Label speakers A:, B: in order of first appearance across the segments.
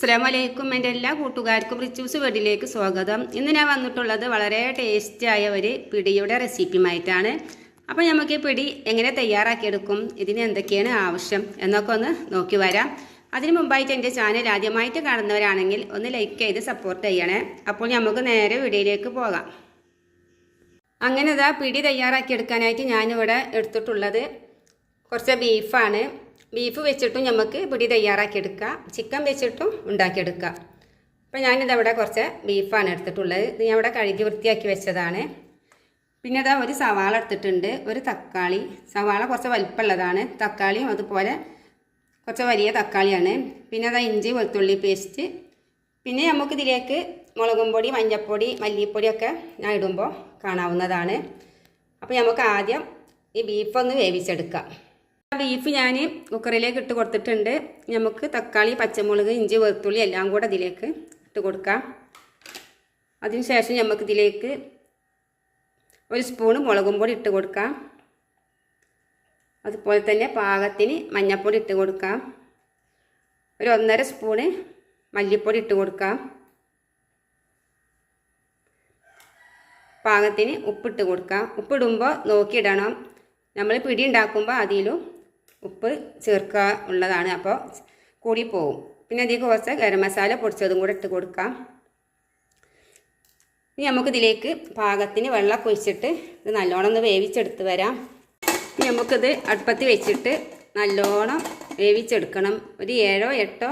A: അസ്സാം വലൈക്കും എന്റെ എല്ലാ കൂട്ടുകാർക്കും റിച്ചൂസ് വീട്ടിലേക്ക് സ്വാഗതം. ഇന്ന് ഞാൻ വന്നിട്ടുള്ളത് വളരെ ടേസ്റ്റിയായ ഒരു പിടിയുടെ റെസിപ്പിയുമായിട്ടാണ്. അപ്പോൾ നമുക്ക് ഈ പിടി എങ്ങനെ തയ്യാറാക്കിയെടുക്കും ഇതിന് എന്തൊക്കെയാണ് ആവശ്യം എന്നൊക്കെ ഒന്ന് നോക്കി വരാം. അതിന് മുമ്പായിട്ട് എന്റെ ചാനൽ ആദ്യമായിട്ട് കാണുന്നവരാണെങ്കിൽ ഒന്ന് ലൈക്ക് ചെയ്ത് സപ്പോർട്ട് ചെയ്യണേ. അപ്പോൾ നമുക്ക് നേരെ വീഡിയോയിലേക്ക് പോകാം. അങ്ങനെ ഇതാ പിടി തയ്യാറാക്കിയെടുക്കാനായിട്ട് ഞാനിവിടെ എടുത്തിട്ടുള്ളത് കുറച്ച് ബീഫാണ് ബീഫ് വെച്ചിട്ടും നമുക്ക് പിടി തയ്യാറാക്കിയെടുക്കാം ചിക്കൻ വെച്ചിട്ടും ഉണ്ടാക്കിയെടുക്കാം അപ്പോൾ ഞാനിതവിടെ കുറച്ച് ബീഫാണ് എടുത്തിട്ടുള്ളത്. ഇത് ഞാൻ ഇവിടെ കഴുകി വൃത്തിയാക്കി വെച്ചതാണ്. പിന്നെ അതാ ഒരു സവാള എടുത്തിട്ടുണ്ട്. ഒരു തക്കാളി. സവാള കുറച്ച് വലിപ്പമുള്ളതാണ്. തക്കാളിയും അതുപോലെ കുറച്ച് വലിയ തക്കാളിയാണ്. പിന്നെ അതാ ഇഞ്ചി വെളുത്തുള്ളി പേസ്റ്റ്. പിന്നെ നമുക്ക് ഇതിലേക്ക് മുളകും പൊടി മഞ്ഞൾപ്പൊടി മല്ലിപ്പൊടിയൊക്കെ ഞാൻ ഇടുമ്പോൾ കാണാവുന്നതാണ്. അപ്പോൾ നമുക്ക് ആദ്യം ഈ ബീഫൊന്ന് വേവിച്ചെടുക്കാം. ബീഫ് ഞാൻ കുക്കറിലേക്ക് ഇട്ട് കൊടുത്തിട്ടുണ്ട്. നമുക്ക് തക്കാളി പച്ചമുളക് ഇഞ്ചി വെളുത്തുള്ളി എല്ലാം കൂടെ അതിലേക്ക് ഇട്ട് കൊടുക്കാം. അതിനുശേഷം നമുക്ക് ഇതിലേക്ക് ഒരു സ്പൂണ് മുളകും പൊടി ഇട്ട് കൊടുക്കാം. അതുപോലെ തന്നെ പാകത്തിന് മഞ്ഞൾപ്പൊടി ഇട്ട് കൊടുക്കാം. ഒരു ഒന്നര സ്പൂണ് മല്ലിപ്പൊടി ഇട്ട് കൊടുക്കാം. പാകത്തിന് ഉപ്പിട്ട് കൊടുക്കാം. ഉപ്പിടുമ്പോൾ നോക്കിയിടണം. നമ്മൾ പിടി ഉണ്ടാക്കുമ്പോൾ അതിലും ഉപ്പ് ചേർക്കുക ഉള്ളതാണ്. അപ്പോൾ കൂടി പോവും പിന്നെ അധികം കുറച്ച് ഗരം മസാല പൊടിച്ചതും കൂടെ ഇട്ട് കൊടുക്കാം. ഇനി നമുക്കിതിലേക്ക് പാകത്തിന് വെള്ളം ഒഴിച്ചിട്ട് ഇത് നല്ലോണം ഒന്ന് വേവിച്ചെടുത്ത് വരാം. ഇനി നമുക്കിത് അടുപ്പത്ത് വെച്ചിട്ട് നല്ലോണം വേവിച്ചെടുക്കണം. ഒരു ഏഴോ എട്ടോ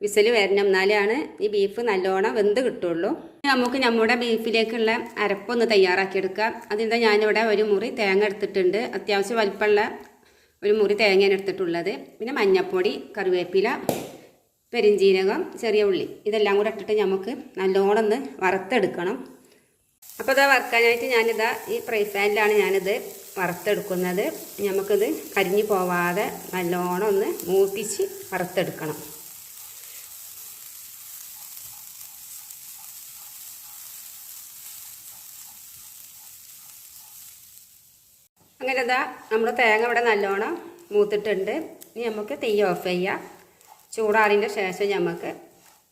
A: വിസിൽ വരണം. എന്നാലാണ് ഈ ബീഫ് നല്ലോണം വെന്ത് കിട്ടുള്ളൂ. നമുക്ക് നമ്മുടെ ബീഫിലേക്കുള്ള അരപ്പൊന്ന് തയ്യാറാക്കിയെടുക്കാം. അതിന്റെ ഞാനിവിടെ ഒരു മുറി തേങ്ങ എടുത്തിട്ടുണ്ട്. അത്യാവശ്യം വലിപ്പമുള്ള ഒരു മുറി തേങ്ങയാണ് എടുത്തിട്ടുള്ളത്. പിന്നെ മഞ്ഞപ്പൊടി കറിവേപ്പില പെരിഞ്ജീരകം ചെറിയ ഉള്ളി. ഇതെല്ലാം കൂടെ ഇട്ടിട്ട് നമുക്ക് നല്ലോണം ഒന്ന് വറുത്തെടുക്കണം. അപ്പോൾ ഇതാ വറുക്കാനായിട്ട് ഞാനിതാ ഈ ഫ്രൈ പാനിലാണ് ഞാനിത് വറുത്തെടുക്കുന്നത്. നമുക്കിത് കരിഞ്ഞു പോവാതെ നല്ലോണം ഒന്ന് മൂപ്പിച്ച് വറുത്തെടുക്കണം. അങ്ങനെ ഇതാ നമ്മൾ തേങ്ങ ഇവിടെ നല്ലോണം മൂത്തിട്ടുണ്ട്. ഇനി നമുക്ക് തീ ഓഫ് ചെയ്യാം. ചൂടാറിന്റെ ശേഷം നമുക്ക്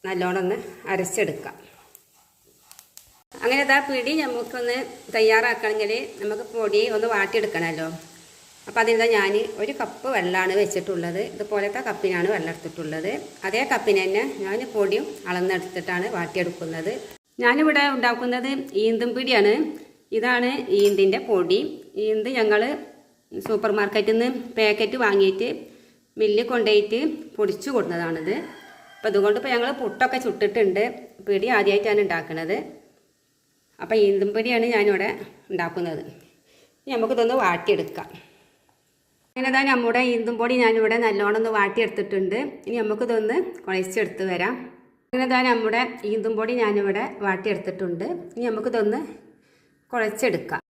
A: നല്ലോണം ഒന്ന് അരച്ചെടുക്കാം. അങ്ങനെ ഇതാ പിടി നമുക്കൊന്ന് തയ്യാറാക്കണമെങ്കിൽ നമുക്ക് പൊടി ഒന്ന് വാട്ടിയെടുക്കണമല്ലോ. അപ്പോൾ അതിനെന്താ ഞാൻ ഒരു കപ്പ് വെള്ളമാണ് വെച്ചിട്ടുള്ളത്. ഇതുപോലത്തെ കപ്പിനാണ് വെള്ളം എടുത്തിട്ടുള്ളത്. അതേ കപ്പിന് തന്നെ ഞാൻ പൊടിയും അളന്നെടുത്തിട്ടാണ് വാട്ടിയെടുക്കുന്നത്. ഞാനിവിടെ ഉണ്ടാക്കുന്നത് ഈന്തും പിടിയാണ്. ഇതാണ് ഈന്തിന്റെ പൊടി. ഈന്ത് ഞങ്ങൾ സൂപ്പർ മാർക്കറ്റിൽ നിന്ന് പാക്കറ്റ് വാങ്ങിയിട്ട് മില്ലിൽ കൊണ്ടുപോയിട്ട് പൊടിച്ചു കൊടുക്കുന്നതാണിത് അപ്പോൾ അതുകൊണ്ട് ഇപ്പോൾ ഞങ്ങൾ പുട്ടൊക്കെ ചുട്ടിട്ടുണ്ട്. പിടി ആദ്യമായിട്ടാണ് ഉണ്ടാക്കുന്നത് അപ്പോൾ ഈന്തും പിടിയാണ് ഞാനിവിടെ ഉണ്ടാക്കുന്നത് നമുക്കിതൊന്ന് വാട്ടിയെടുക്കാം. അങ്ങനെ തന്നെ നമ്മുടെ ഈന്തും പൊടി ഞാനിവിടെ നല്ലോണം ഒന്ന് വാട്ടിയെടുത്തിട്ടുണ്ട്. ഇനി നമുക്കിതൊന്ന് കുഴച്ചെടുത്ത് വരാം. അങ്ങനെതാ നമ്മുടെ ഈന്തും പൊടി ഞാനിവിടെ വാട്ടിയെടുത്തിട്ടുണ്ട്. ഇനി നമുക്കിതൊന്ന് കുഴച്ചെടുക്കാം.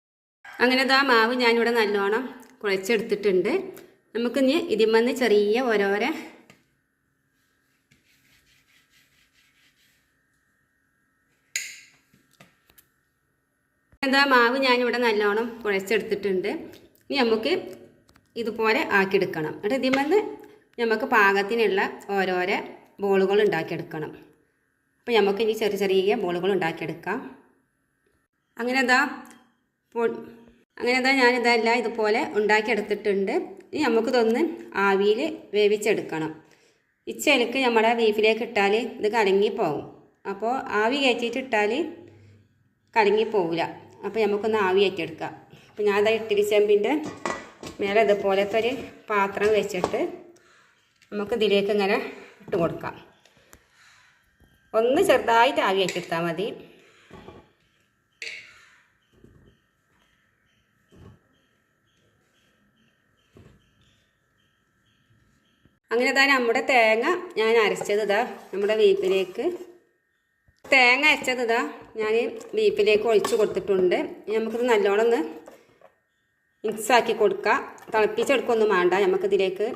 A: അങ്ങനെ ഇതാ മാവ് ഞാനിവിടെ നല്ലോണം കുഴച്ചെടുത്തിട്ടുണ്ട്. നമുക്കിനി ഇതിമന്ന് ചെറിയ ഓരോരോ എന്താ മാവ് ഞാനിവിടെ നല്ലോണം കുഴച്ചെടുത്തിട്ടുണ്ട്. ഇനി നമുക്ക് ഇതുപോലെ ആക്കിയെടുക്കണം. എന്നിട്ട് ഇതിന്മന്ന് നമുക്ക് പാകത്തിനുള്ള ഓരോരോ ബോളുകൾ ഉണ്ടാക്കിയെടുക്കണം. അപ്പോൾ നമുക്ക് ഇനി ചെറിയ ചെറിയ ബോളുകൾ ഉണ്ടാക്കിയെടുക്കാം. അങ്ങനെ ഇതാ അങ്ങനെ എന്താ ഞാനിതെല്ലാം ഇതുപോലെ ഉണ്ടാക്കിയെടുത്തിട്ടുണ്ട്. ഇനി നമുക്കിതൊന്ന് ആവിയിൽ വേവിച്ചെടുക്കണം. ഇച്ചയിലേക്ക് നമ്മുടെ ബീഫിലേക്ക് ഇട്ടാൽ ഇത് കലങ്ങിപ്പോവും. അപ്പോൾ ആവി കയറ്റിയിട്ട് ഇട്ടാൽ കലങ്ങിപ്പോവില്ല അപ്പോൾ നമുക്കൊന്ന് ആവി കയറ്റിയെടുക്കാം. അപ്പോൾ ഞാനത് ഇട്ടിരി ചെമ്പിന്റെ മേലെ ഇതുപോലത്തെ ഒരു പാത്രം വെച്ചിട്ട് നമുക്ക് ഇതിലേക്ക് ഇങ്ങനെ ഇട്ട് കൊടുക്കാം ഒന്ന് ചെറുതായിട്ട് ആവി കയറ്റിയെടുത്താൽ മതി. അങ്ങനെ ഇതാ നമ്മുടെ തേങ്ങ ഞാൻ അരച്ചത് ഇതാ നമ്മുടെ വീപ്പിലേക്ക് തേങ്ങ അരച്ചത് ഇതാ ഞാൻ വീപ്പിലേക്ക് ഒഴിച്ച് കൊടുത്തിട്ടുണ്ട്. നമുക്കിത് നല്ലോണം ഒന്ന് മിക്സാക്കി കൊടുക്കുക തിളപ്പിച്ചെടുക്കൊന്നും വേണ്ട. നമുക്കിതിലേക്ക്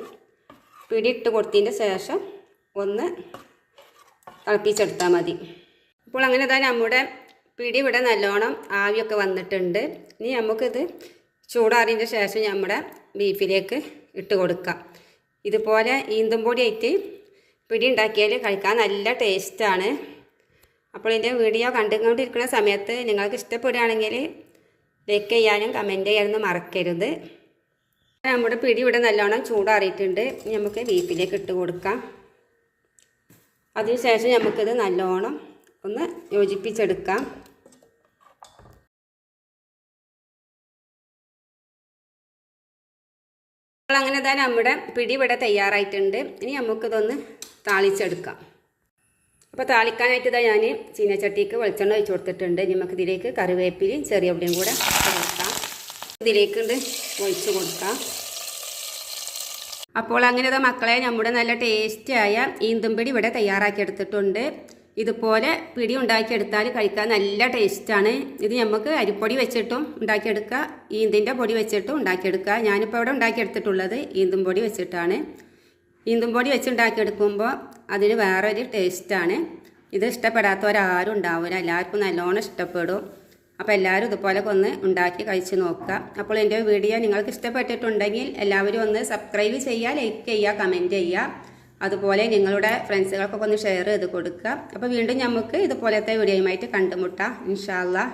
A: പിടിയിട്ട് കൊടുത്തതിന്റെ ശേഷം ഒന്ന് തിളപ്പിച്ചെടുത്താൽ മതി. ഇപ്പോൾ അങ്ങനെ ഇതാ നമ്മുടെ പിടി ഇവിടെ നല്ലോണം ആവിയൊക്കെ വന്നിട്ടുണ്ട്. ഇനി നമുക്കിത് ചൂടാറിയതിന്റെ ശേഷം നമ്മുടെ ബീഫിലേക്ക് ഇട്ട് കൊടുക്കാം. ഇതുപോലെ ഈന്തും പൊടിയായിട്ട് പിടി ഉണ്ടാക്കിയാൽ കഴിക്കാൻ നല്ല ടേസ്റ്റാണ് അപ്പോൾ എന്റെ വീഡിയോ കണ്ടുകൊണ്ടിരിക്കുന്ന സമയത്ത് നിങ്ങൾക്ക് ഇഷ്ടപ്പെടുകയാണെങ്കിൽ ലൈക്ക് ചെയ്യാനും കമന്റ് ചെയ്യാനും മറക്കരുത്. നമ്മുടെ പിടി ഇവിടെ നല്ലോണം ചൂടാറിയിട്ടുണ്ട്. നമുക്ക് വീപ്പിലേക്ക് ഇട്ട് കൊടുക്കാം. അതിനുശേഷം നമുക്കിത് നല്ലോണം ഒന്ന് യോജിപ്പിച്ചെടുക്കാം. അങ്ങനെ തന്നെ നമ്മുടെ പിടി ഇവിടെ തയ്യാറായിട്ടുണ്ട്. ഇനി നമുക്കിതൊന്ന് താളിച്ചെടുക്കാം. അപ്പോൾ താളിക്കാനായിട്ട് ഇതാ ഞാൻ ചീനച്ചട്ടിക്ക് വെളിച്ചെണ്ണ ഒഴിച്ച് കൊടുത്തിട്ടുണ്ട്. നമുക്ക് ഇതിലേക്ക് കറിവേപ്പിലയും ചെറിയ ഉള്ളിയും കൂടെ കൊടുക്കാം ഇതിലേക്ക് ഒഴിച്ച് കൊടുക്കാം. അപ്പോൾ അങ്ങനെ മക്കളെ നമ്മുടെ നല്ല ടേസ്റ്റിയായ ഈന്തുംപിടി ഇവിടെ തയ്യാറാക്കിയെടുത്തിട്ടുണ്ട് ഇതുപോലെ പിടി ഉണ്ടാക്കിയെടുത്താൽ കഴിക്കാൻ നല്ല ടേസ്റ്റാണ്. ഇത് നമുക്ക് അരിപ്പൊടി വെച്ചിട്ടും ഉണ്ടാക്കിയെടുക്കുക ഈന്തിന്റെ പൊടി വെച്ചിട്ടും ഉണ്ടാക്കിയെടുക്കുക ഞാനിപ്പോൾ ഇവിടെ ഉണ്ടാക്കിയെടുത്തിട്ടുള്ളത് ഈന്തും പൊടി വെച്ചിട്ടാണ്. ഈന്തും പൊടി വെച്ച് ഉണ്ടാക്കിയെടുക്കുമ്പോൾ അതിന് വേറൊരു ടേസ്റ്റാണ്. ഇത് ഇഷ്ടപ്പെടാത്തവരാരും ഉണ്ടാവില്ല എല്ലാവർക്കും നല്ലോണം ഇഷ്ടപ്പെടും. അപ്പോൾ എല്ലാവരും ഇതുപോലെ ഒന്ന് ഉണ്ടാക്കി കഴിച്ച് നോക്കുക. അപ്പോൾ എന്റെ വീഡിയോ നിങ്ങൾക്ക് ഇഷ്ടപ്പെട്ടിട്ടുണ്ടെങ്കിൽ എല്ലാവരും ഒന്ന് സബ്സ്ക്രൈബ് ചെയ്യുക ലൈക്ക് ചെയ്യുക കമന്റ് ചെയ്യുക. അതുപോലെ നിങ്ങളുടെ ഫ്രണ്ട്സുകൾക്കൊക്കെ ഒന്ന് ഷെയർ ചെയ്ത് കൊടുക്കുക. അപ്പോൾ വീണ്ടും നമുക്ക് ഇതുപോലത്തെ വീഡിയോയുമായിട്ട് കണ്ടുമുട്ടാം. ഇൻഷാല്ലാ